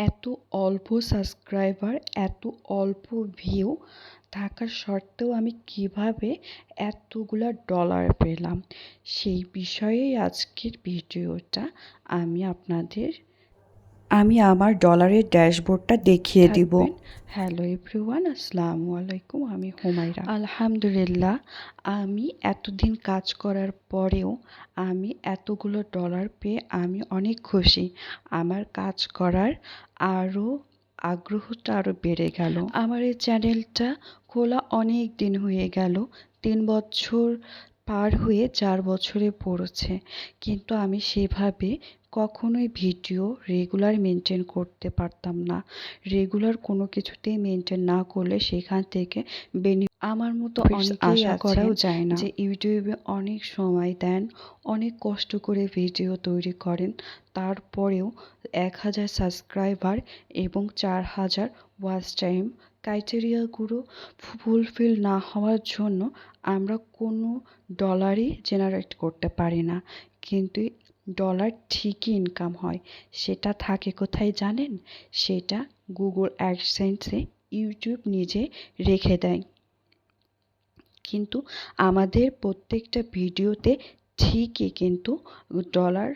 এত অল্প সাবস্ক্রাইবার এত অল্প ভিউ থাকা সত্ত্বেও আমি কীভাবে এতগুলা ডলার পেলাম? সেই বিষয়েই আজকের ভিডিওটা আমি আপনাদের আমি আমার ডলারের ড্যাশবোর্ডটা দেখিয়ে দিব। হ্যালো এভরিওয়ান আসসালামু আলাইকুম আমি হুমায়রা। আলহামদুলিল্লাহ আমি এতদিন কাজ করার পরেও আমি এতগুলো ডলার পেয়ে আমি অনেক খুশি। আমার কাজ করার আরও আগ্রহটা আরও বেড়ে গেল। আমার এই চ্যানেলটা খোলা অনেক দিন হয়ে গেল। তিন বছর পার হয়ে চার বছরে পড়েছে। কিন্তু আমি সেভাবে কখনোই ভিডিও রেগুলার মেনটেন করতে পারতাম না। রেগুলার কোনো কিছুতেই মেনটেন না করলে সেখান থেকে বেনি আমার মতো অনেক আশা করাও যায় না। যে ইউটিউবে অনেক সময় দেন অনেক কষ্ট করে ভিডিও তৈরি করেন। তারপরেও এক হাজার সাবস্ক্রাইবার এবং চার হাজার ওয়াচ টাইম ক্রাইটেরিয়াগুলো ফুলফিল না হওয়ার জন্য আমরা কোনো ডলারই জেনারেট করতে পারি না। কিন্তু ডলার ঠিকই ইনকাম হয়। সেটা থাকে কোথায় জানেন? সেটা গুগল অ্যাডসেন্সে ইউটিউব নিজে রেখে দেয়। কিন্তু আমাদের প্রত্যেকটা ভিডিওতে ঠিকই কিন্তু ডলার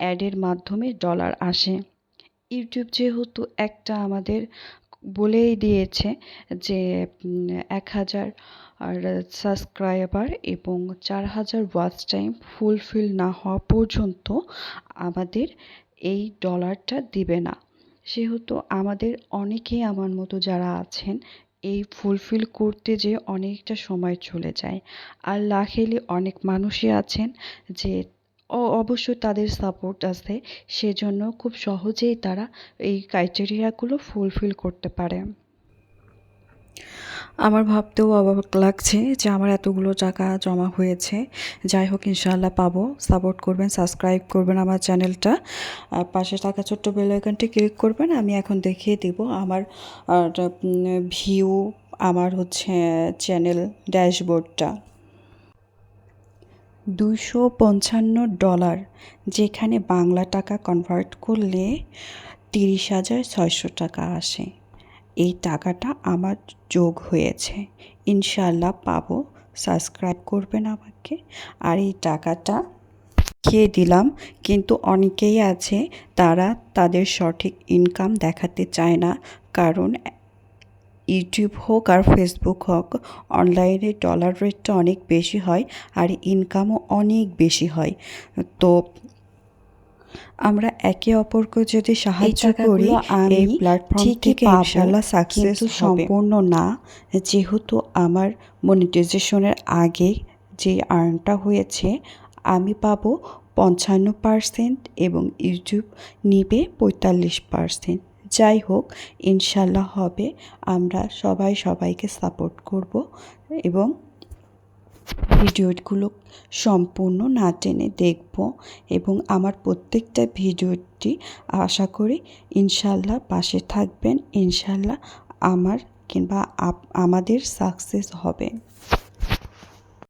অ্যাডের মাধ্যমে ডলার আসে। ইউটিউব যেহেতু একটা আমাদের বলেই দিয়েছে যে এক হাজার, আর সাবস্ক্রাইবার এবং চার হাজার ওয়াচ টাইম ফুলফিল না হওয়া পর্যন্ত আমাদের এই ডলারটা দিবে না। সেহেতু আমাদের অনেকেই আমার মতো যারা আছেন, এই ফুলফিল করতে যে অনেকটা সময় চলে যায়। আর লাখেলি অনেক মানুষই আছেন যে অবশ্যই তাদের সাপোর্ট আছে। সেজন্য খুব সহজেই তারা এই ক্রাইটেরিয়াগুলো ফুলফিল করতে পারে। আমার ভাবতেও অবাক লাগছে যে আমার এতগুলো টাকা জমা হয়েছে। যাই হোক, ইনশাআল্লাহ পাবো। সাপোর্ট করবেন সাবস্ক্রাইব করবেন আমার চ্যানেলটা আর পাশে থাকা ছোট্ট বেল আইকনটি ক্লিক করবেন, আমি এখন দেখিয়ে দিব আমার ভিউ আমার হচ্ছে চ্যানেল ড্যাশবোর্ডটা দুশো পঞ্চান্ন ডলার, যেখানে বাংলা টাকা কনভার্ট করলে তিরিশ হাজার ছয়শো টাকা আসে। এই টাকাটা আমার যোগ হয়েছে। ইনশাল্লাহ পাবো। সাবস্ক্রাইব করবেন আমাকে। আর এই টাকাটা খেয়ে দিলাম? কিন্তু অনেকেই আছে, তারা তাদের সঠিক ইনকাম দেখাতে চায় না। কারণ ইউটিউব হোক আর ফেসবুক হোক অনলাইনে ডলার রেটটা অনেক বেশি হয় আর ইনকামও অনেক বেশি হয়। তো আমরা একে অপরকে যদি সাহায্য করি এই প্ল্যাটফর্ম থেকে ইনশাল্লাহ সাকসেস সম্পূর্ণ না যেহেতু আমার মনিটাইজেশনের আগে যে আর্নটা হয়েছে আমি পাবো পঞ্চান্ন পার্সেন্ট এবং ইউটিউব নিবে পঁয়তাল্লিশ পার্সেন্ট যাই হোক, ইনশাল্লাহ হবে। আমরা সবাই সবাইকে সাপোর্ট করব এবং ভিডিওগুলো সম্পূর্ণ না টেনে দেখব এবং আমার প্রত্যেকটা ভিডিওটি আশা করি ইনশাল্লাহ পাশে থাকবেন। ইনশাল্লাহ আমার কিংবা আমাদের সাকসেস হবে।